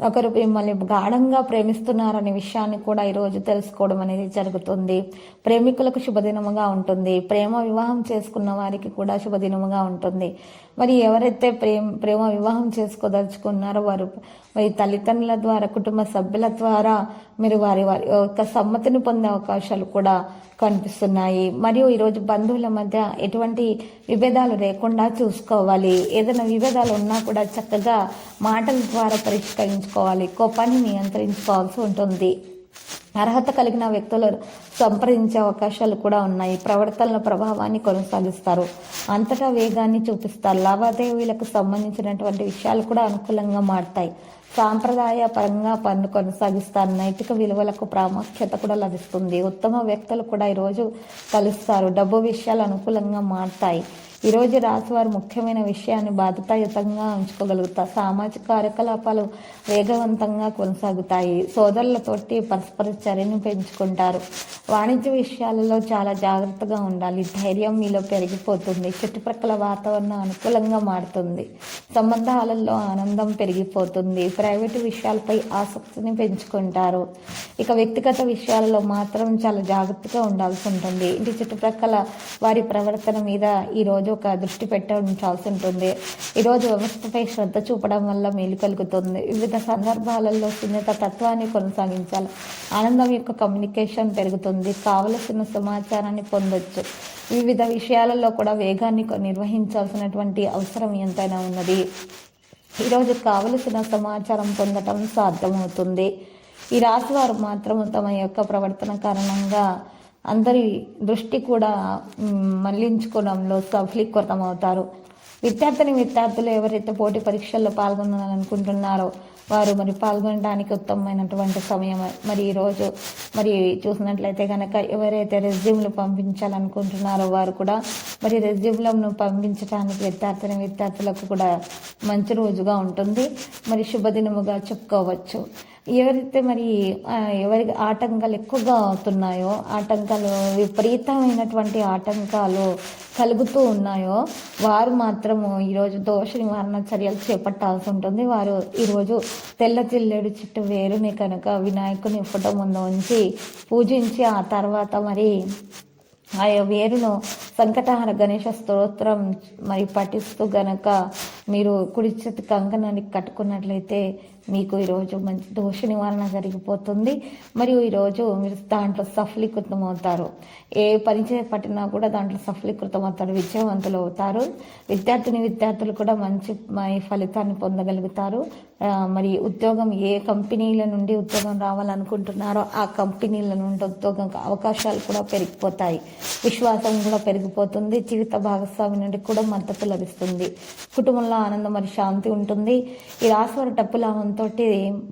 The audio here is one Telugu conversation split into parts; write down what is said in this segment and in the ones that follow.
ఒకరు మిమ్మల్ని గాఢంగా ప్రేమిస్తున్నారనే విషయాన్ని కూడా ఈరోజు తెలుసుకోవడం అనేది జరుగుతుంది. ప్రేమికులకు శుభదినముగా ఉంటుంది. ప్రేమ వివాహం చేసుకున్న వారికి కూడా శుభదినముగా ఉంటుంది. మరి ఎవరైతే ప్రేమ ప్రేమ వివాహం చేసుకోదలుచుకున్నారో వారు మరి తల్లిదండ్రుల ద్వారా కుటుంబ సభ్యుల ద్వారా మీరు వారి వారి యొక్క సమ్మతిని పొందే అవకాశాలు కూడా కనిపిస్తున్నాయి. మరియు ఈరోజు బంధువుల మధ్య ఎటువంటి విభేదాలు లేకుండా చూసుకోవాలి. ఏదైనా విభేదాలు ఉన్నా కూడా చక్కగా మాటల ద్వారా నియంత్రించుకోవాలి. కోపాన్ని నియంత్రించుకోవాల్సి ఉంటుంది. అర్హత కలిగిన వ్యక్తులు సంప్రదించే అవకాశాలు కూడా ఉన్నాయి. ప్రవర్తనల ప్రభావాన్ని కొనసాగిస్తారు. అంతటా వేగాన్ని చూపిస్తారు. లావాదేవీలకు సంబంధించినటువంటి విషయాలు కూడా అనుకూలంగా మారుతాయి. సాంప్రదాయ పరంగా పనులు కొనసాగిస్తారు. నైతిక విలువలకు ప్రాముఖ్యత కూడా లభిస్తుంది. ఉత్తమ వ్యక్తులు కూడా ఈరోజు కలుస్తారు. డబ్బు విషయాలు అనుకూలంగా మారుతాయి. ఈరోజు రాశివారు ముఖ్యమైన విషయాన్ని బాధ్యతాయుతంగా ఉంచుకోగలుగుతారు. సామాజిక కార్యకలాపాలు వేగవంతంగా కొనసాగుతాయి. సోదరులతోటి పరస్పర చర్యను పెంచుకుంటారు. వాణిజ్య విషయాలలో చాలా జాగ్రత్తగా ఉండాలి. ధైర్యం మీలో పెరిగిపోతుంది. చుట్టుప్రక్కల వాతావరణం అనుకూలంగా మారుతుంది. సంబంధాలలో ఆనందం పెరిగిపోతుంది. ప్రైవేటు విషయాలపై ఆసక్తిని పెంచుకుంటారు. ఇక వ్యక్తిగత విషయాలలో మాత్రం చాలా జాగ్రత్తగా ఉండాల్సి ఉంటుంది. ఇంటి చుట్టుప్రక్కల వారి ప్రవర్తన మీద ఈరోజు ఒక దృష్టి పెట్టాల్సి ఉంటుంది. ఈరోజు వ్యవస్థపై శ్రద్ధ చూపడం వల్ల మేలు కలుగుతుంది. వివిధ సందర్భాలలో సున్నిత తత్వాన్ని కొనసాగించాలి. ఆనందం యొక్క కమ్యూనికేషన్ పెరుగుతుంది. కావలసిన సమాచారాన్ని పొందొచ్చు. వివిధ విషయాలలో కూడా వేగాన్ని కొ- నిర్వహించాల్సినటువంటి అవసరం ఎంతైనా ఉన్నది. ఈరోజు కావలసిన సమాచారం పొందటం సాధ్యమవుతుంది. ఈ రాశివారు మాత్రం తమ యొక్క ప్రవర్తన కారణంగా అందరి దృష్టి కూడా మళ్ళించుకోవడంలో మళ్ళించుకోవడంలో సఫలీకృతం అవుతారు విద్యార్థిని విద్యార్థులు ఎవరైతే పోటీ పరీక్షల్లో పాల్గొనాలనుకుంటున్నారో వారు మరి పాల్గొనడానికి ఉత్తమమైనటువంటి సమయం. మరి ఈరోజు మరి చూసినట్లయితే కనుక ఎవరైతే రెజ్యూమ్లు పంపించాలనుకుంటున్నారో వారు కూడా మరి రెజ్యూమ్లను పంపించడానికి విద్యార్థిని విద్యార్థులకు కూడా మంచి రోజుగా ఉంటుంది. మరి శుభదినముగా చెప్పుకోవచ్చు. ఎవరైతే మరి ఎవరికి ఆటంకాలు ఎక్కువగా అవుతున్నాయో ఆటంకాలు విపరీతమైనటువంటి ఆటంకాలు కలుగుతూ ఉన్నాయో వారు మాత్రము ఈరోజు దోష నివారణ చర్యలు చేపట్టాల్సి ఉంటుంది. వారు ఈరోజు తెల్ల చిల్లెడు చుట్టూ వేరుని కనుక వినాయకుని ఫోటో ముందు ఉంచి పూజించి ఆ తర్వాత మరి ఆ వేరును సంకటహార గణేష స్తోత్రం మరి పఠిస్తూ గనక మీరు కుడి చేతి కంకణానికి కట్టుకున్నట్లయితే మీకు ఈరోజు మంచి దోష నివారణ జరిగిపోతుంది. మరియు ఈరోజు మీరు దాంట్లో సఫలీకృతం అవుతారు. ఏ పని చేపట్టినా కూడా దాంట్లో సఫలీకృతం అవుతారు. విజయవంతులు అవుతారు. విద్యార్థిని విద్యార్థులు కూడా మంచి ఫలితాన్ని పొందగలుగుతారు. మరి ఉద్యోగం ఏ కంపెనీల నుండి ఉద్యోగం రావాలనుకుంటున్నారో ఆ కంపెనీల నుండి ఉద్యోగం అవకాశాలు కూడా పెరిగిపోతాయి. విశ్వాసం కూడా పెరిగిపోతుంది. జీవిత భాగస్వామి నుండి కూడా మద్దతు లభిస్తుంది. కుటుంబంలో ఆనందం మరి శాంతి ఉంటుంది. ఈ రాశివారి డబ్బు లాభంతో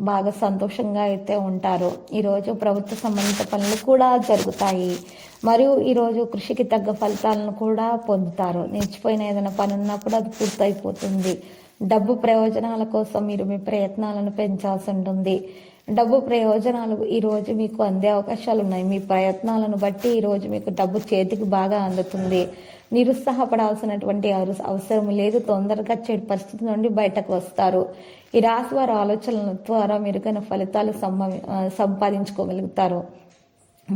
బాగా సంతోషంగా అయితే ఉంటారు. ఈరోజు ప్రభుత్వ సంబంధిత పనులు కూడా జరుగుతాయి. మరియు ఈరోజు కృషికి తగ్గ ఫలితాలను కూడా పొందుతారు. నిలిచిపోయిన ఏదైనా పని ఉన్నప్పుడు అది పూర్తయిపోతుంది. డబ్బు ప్రయోజనాల కోసం మీరు మీ ప్రయత్నాలను పెంచాల్సి ఉంటుంది. డబ్బు ప్రయోజనాలు ఈరోజు మీకు అందే అవకాశాలు ఉన్నాయి మీ ప్రయత్నాలను బట్టి ఈరోజు మీకు డబ్బు చేతికి బాగా అందుతుంది. నిరుత్సాహపడాల్సినటువంటి అవస- అవసరం లేదు. తొందరగా చెడు పరిస్థితి నుండి బయటకు వస్తారు. ఈ రాశి వారి ఆలోచనల ద్వారా మెరుగైన ఫలితాలు సంభవి సంపాదించుకోగలుగుతారు.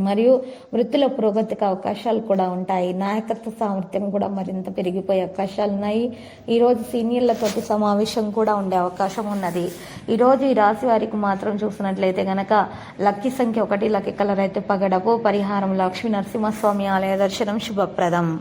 మరియు వృత్తిలో పురోగతికి అవకాశాలు కూడా ఉంటాయి. నాయకత్వ సామర్థ్యం కూడా మరింత పెరిగిపోయే అవకాశాలు ఉన్నాయి. ఈరోజు సీనియర్లతోటి సమావేశం కూడా ఉండే అవకాశం ఉన్నది. ఈరోజు ఈ రాశి వారికి మాత్రం చూసినట్లయితే గనక లక్కీ సంఖ్య ఒకటి లక్కీ కలర్ అయితే పగడపు. పరిహారం లక్ష్మీ నరసింహస్వామి ఆలయ దర్శనం శుభప్రదం.